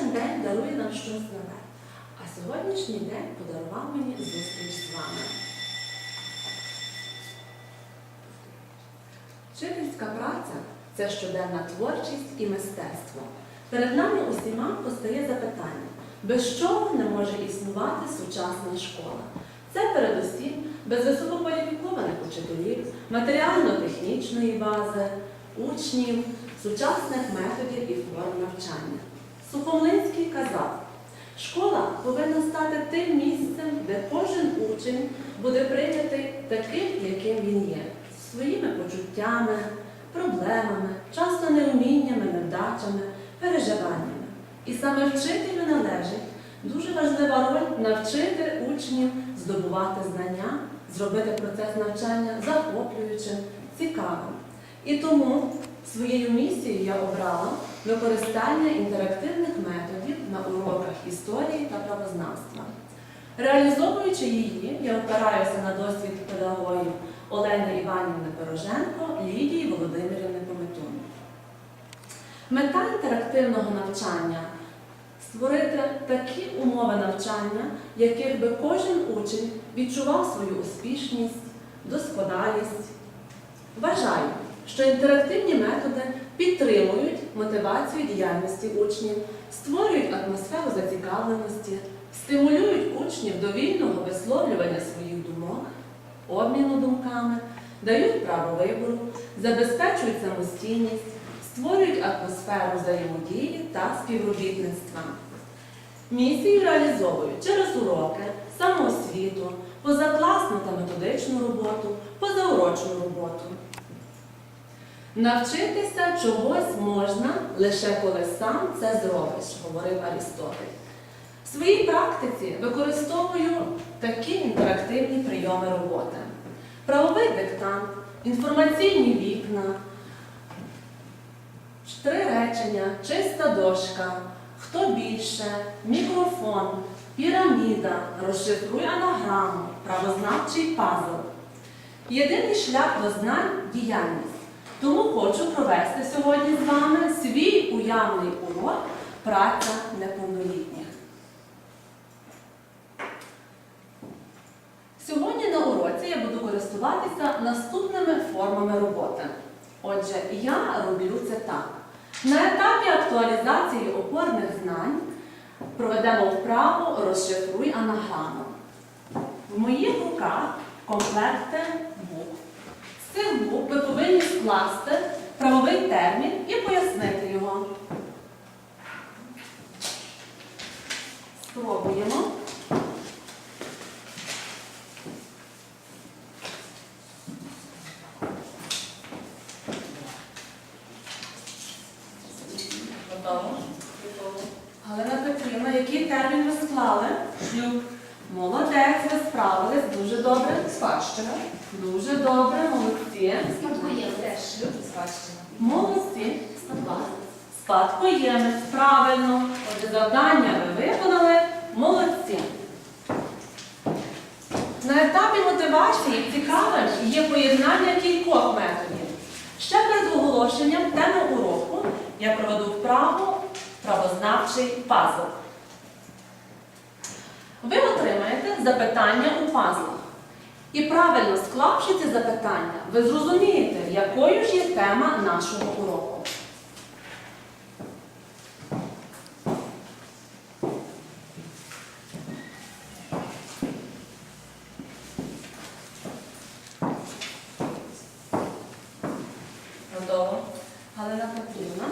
Кожен день дарує нам щось нове. А сьогоднішній день подарував мені зустріч з вами. Вчительська праця це щоденна творчість і мистецтво. Перед нами усіма постає запитання, без чого не може існувати сучасна школа. Це передусім без висококваліфікованих учителів, матеріально-технічної бази, учнів, сучасних методів і форм навчання. Сухомлинський казав, школа повинна стати тим місцем, де кожен учень буде прийнятий таким, яким він є, своїми почуттями, проблемами, часто неуміннями, невдачами, переживаннями. І саме вчителю належить дуже важлива роль навчити учнів здобувати знання, зробити процес навчання захоплюючим, цікавим. І тому своєю місією я обрала використання інтерактивних методів на уроках історії та правознавства. Реалізовуючи її, я опираюся на досвід педагогів Олени Іванівни Пороженко, Лідії Володимирівни Пометун. Мета інтерактивного навчання створити такі умови навчання, яких би кожен учень відчував свою успішність, досконалість. Вважаю, що інтерактивні методи підтримують мотивацію діяльності учнів, створюють атмосферу зацікавленості, стимулюють учнів до вільного висловлювання своїх думок, обміну думками, дають право вибору, забезпечують самостійність, створюють атмосферу взаємодії та співробітництва. Місії реалізовують через уроки, самоосвіту, позакласну та методичну роботу, позаурочну роботу. Навчитися чогось можна лише коли сам це зробиш, говорив Арістотель. В своїй практиці використовую такі інтерактивні прийоми роботи: правовий диктант, інформаційні вікна, три речення, чиста дошка, хто більше, мікрофон, піраміда, розшифруй анаграму, правознавчий пазл. Єдиний шлях до знань діяльність. Тому хочу провести сьогодні з вами свій уявний урок праця неповнолітніх. Сьогодні на уроці я буду користуватися наступними формами роботи. Отже, я роблю це так. На етапі актуалізації опорних знань проведемо вправу розшифруй анаграму. В моїх руках комплекти. З цих букв ви повинні скласти правовий термін і пояснити його. Спробуємо. Галина Петрівна, який термін ви склали? Шлюб, Молодець, ви справились дуже добре. спадщина. Дуже добре, молодці. Спадкоємець. Теж шлюб спадщина. Молодці. Спадкоємець, правильно. Отже, завдання ви виконали. Молодці. На етапі мотивації цікавим є поєднання кількох методів. Ще перед оголошенням теми уроку я проведу вправу правознавчий пазл. Ви отримаєте запитання у пазлах. І правильно склавши ці запитання, ви зрозумієте, якою ж є тема нашого уроку. Готово. Галина Петрівна.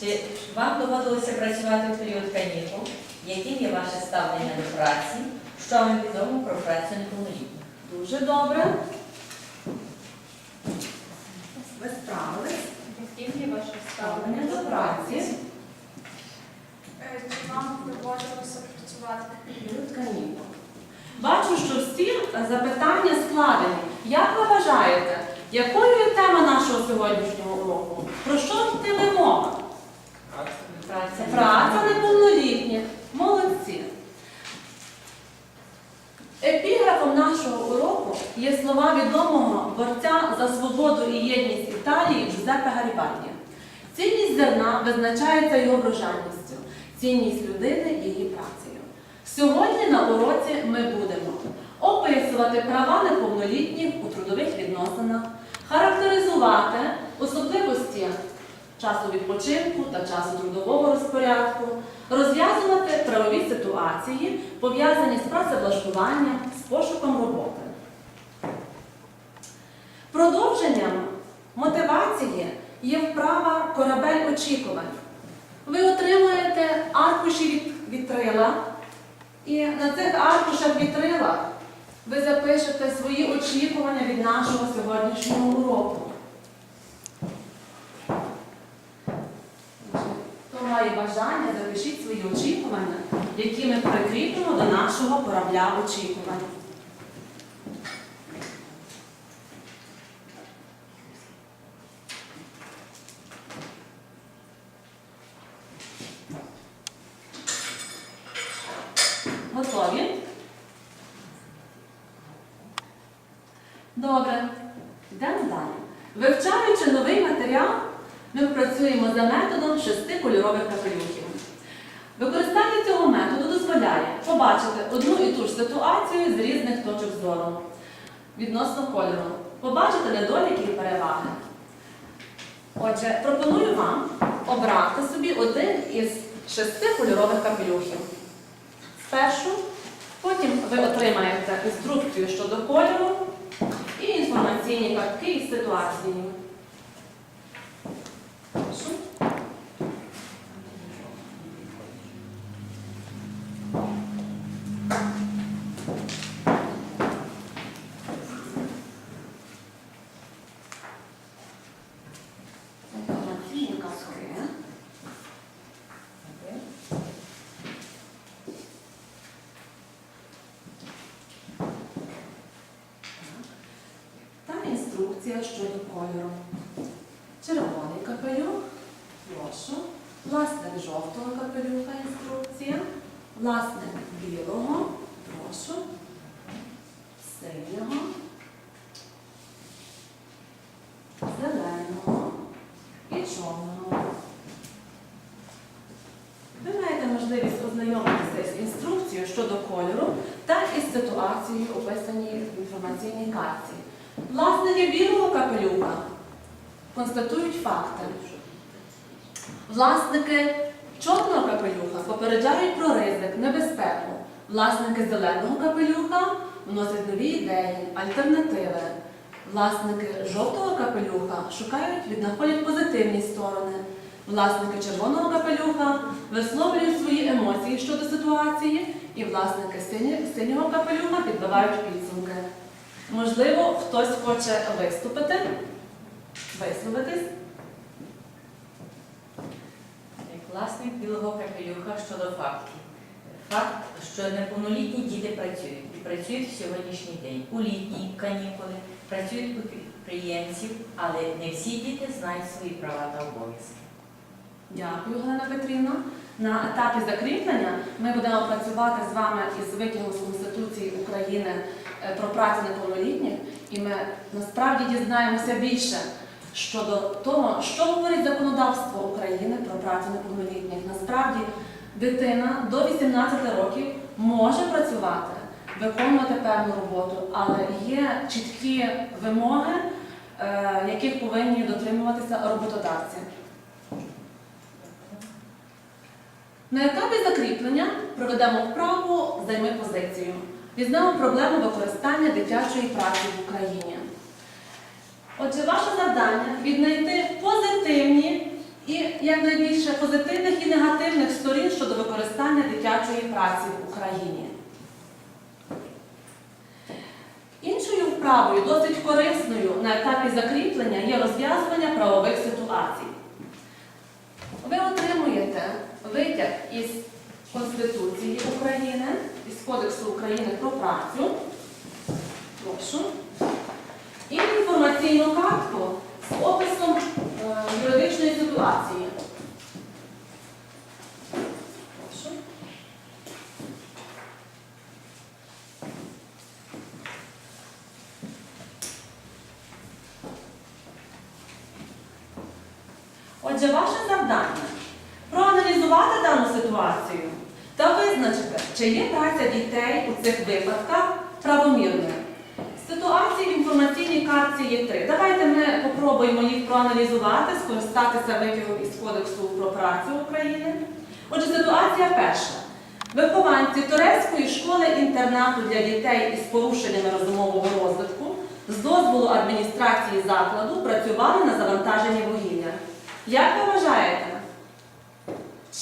Чи вам доводилося працювати в період канікул? Яким є ваше ставлення до праці? Що вам відомо про працю неповнолітніх? Дуже добре. Ви справились. Є ваше Ставлення до праці. Е, Чи вам доводилося працювати в Період канікул. Бачу, що всі запитання складені. Як ви вважаєте, якою є тема нашого сьогоднішнього уроку? Про що йтиме мова? Праця. Праця неповнолітніх. Епіграфом нашого уроку є слова відомого борця за свободу і єдність Італії Джузеппе Гарібальді. Цінність зерна визначається його врожайністю. цінність людини її працею. Сьогодні на уроці ми будемо описувати права неповнолітніх у трудових відносинах, характеризувати особливості часу відпочинку та часу трудового розпорядку, розв'язувати правові ситуації, пов'язані з працевлаштуванням, з пошуком роботи. Продовженням мотивації є вправа корабель очікувань. Ви отримуєте аркуші від вітрила, і на цих аркушах вітрила ви запишете свої очікування від нашого сьогоднішнього уроку. Має бажання, запишіть свої очікування, які ми прикріпимо до нашого корабля очікувань. Готові? Добре. Йдемо далі. Вивчаючи новий матеріал, ми працюємо за методом шести кольорових капелюхів. Використання цього методу дозволяє побачити одну і ту ж ситуацію з різних точок зору відносно кольору, побачити недоліки і переваги. Отже, пропоную вам обрати собі один із шести кольорових капелюхів. Спершу, потім ви отримаєте інструкцію щодо кольору і інформаційні картки із ситуації. Прошу. Інформаційні картки. Та інструкція щодо кольору. Червоний капелюх, прошу. Власник жовтого капелюха інструкція. Власник білого, прошу. Синього. Зеленого і чорного. Ви маєте можливість ознайомитися з інструкцією щодо кольору та із ситуацією, описаній в інформаційній карті. Власники білого капелюха констатують факти. Власники чорного капелюха попереджають про ризик, небезпеку. Власники зеленого капелюха вносять нові ідеї, альтернативи. Власники жовтого капелюха шукають, віднаходять позитивні сторони. Власники червоного капелюха висловлюють свої емоції щодо ситуації, і власники синього капелюха підбивають підсумки. Можливо, хтось хоче виступити, висловитись. Власник білого капелюха щодо фактів. Факт, що неповнолітні діти працюють і працюють в сьогоднішній день. У літні канікули працюють у підприємців, але не всі діти знають свої права та обов'язки. Дякую, Галина Петрівна. На етапі закріплення ми будемо працювати з вами із витягом з Конституції України е, про працю неповнолітніх, і ми насправді дізнаємося більше щодо того, що говорить законодавство України про працю неповнолітніх. Насправді дитина до 18 років може працювати, виконувати певну роботу, але є чіткі вимоги, е, яких повинні дотримуватися роботодавці. На етапі закріплення проведемо вправу займи позицію. Візьмемо проблему використання дитячої праці в Україні. Отже, ваше завдання віднайти позитивні і якнайбільше позитивних і негативних сторін щодо використання дитячої праці в Україні. Іншою вправою, досить корисною на етапі закріплення є розв'язування правових ситуацій. Ви отримуєте витяг із Конституції України, із Кодексу України про працю. Прошу. Інформаційну картку з описом е, юридичної ситуації. Отже, ваше завдання проаналізувати дану ситуацію та визначити, чи є праця дітей у цих випадках правомірною. Інформаційній картці є три. Давайте ми попробуємо їх проаналізувати, скористатися витягом із Кодексу про працю України. Отже, ситуація перша. Вихованці Турецької школи-інтернату для дітей із порушеннями розумового розвитку з дозволу адміністрації закладу працювали на завантаженні вугілля. Як ви вважаєте,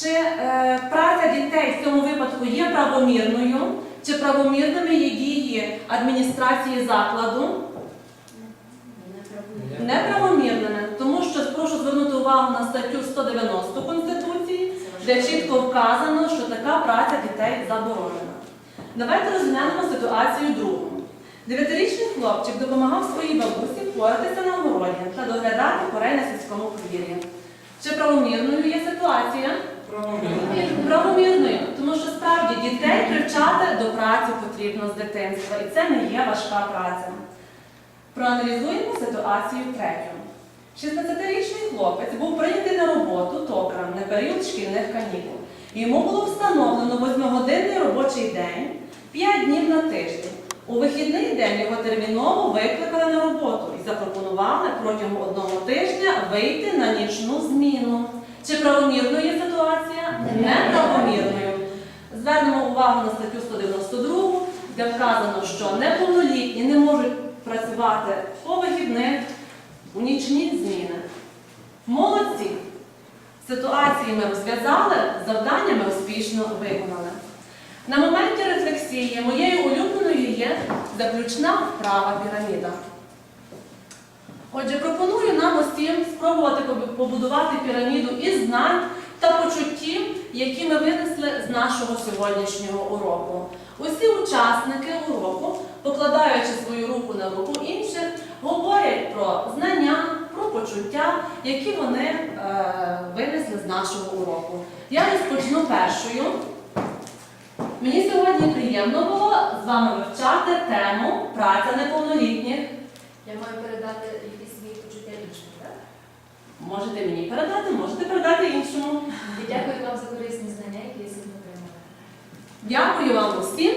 чи е, праця дітей в цьому випадку є правомірною, чи правомірними є дії адміністрації закладу? Неправомірними, тому що прошу звернути увагу на статтю 190 Конституції, де чітко вказано, що така праця дітей заборонена. Давайте розглянемо ситуацію другу. Дев'ятирічний хлопчик допомагав своїй бабусі впоратися на городі та доглядати корей на сільському подвір'ї. Чи правомірною є ситуація? Правомірною, тому що справді дітей привчати до праці потрібно з дитинства, і це не є важка праця. Проаналізуємо ситуацію третю. 16-річний хлопець був прийнятий на роботу токарем на період шкільних канікул. Йому було встановлено 8-годинний робочий день 5 днів на тиждень. У вихідний день його терміново викликали на роботу і запропонували протягом одного тижня вийти на нічну зміну. Чи правомірною є ситуація? Неправомірною. Звернемо увагу на статтю 192, де вказано, що неповнолітні не можуть працювати по вихідних у нічні зміни. Молодці! Ситуації ми розв'язали, завдання ми успішно виконали. На моменті рефлексії моєю улюбленою є заключна вправа піраміда. Отже, пропоную нам усім спробувати побудувати піраміду із знань та почуттів, які ми винесли з нашого сьогоднішнього уроку. Усі учасники уроку, покладаючи свою руку на руку інших, говорять про знання, про почуття, які вони е, винесли з нашого уроку. Я розпочну першою. Мені сьогодні приємно було з вами вивчати тему праця неповнолітніх. Я маю передати якісь свої почуття іншим, так? Можете мені передати, можете передати іншому. І дякую вам за корисні знання, які я сьогодні отримала. Дякую вам усім.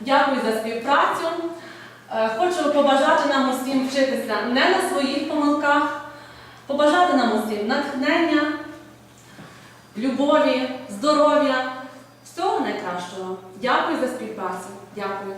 Дякую за співпрацю. Е, Хочу побажати нам усім вчитися не на своїх помилках, побажати нам усім натхнення, любові, здоров'я, всього найкращого. Дякую за співпрацю. Дякую.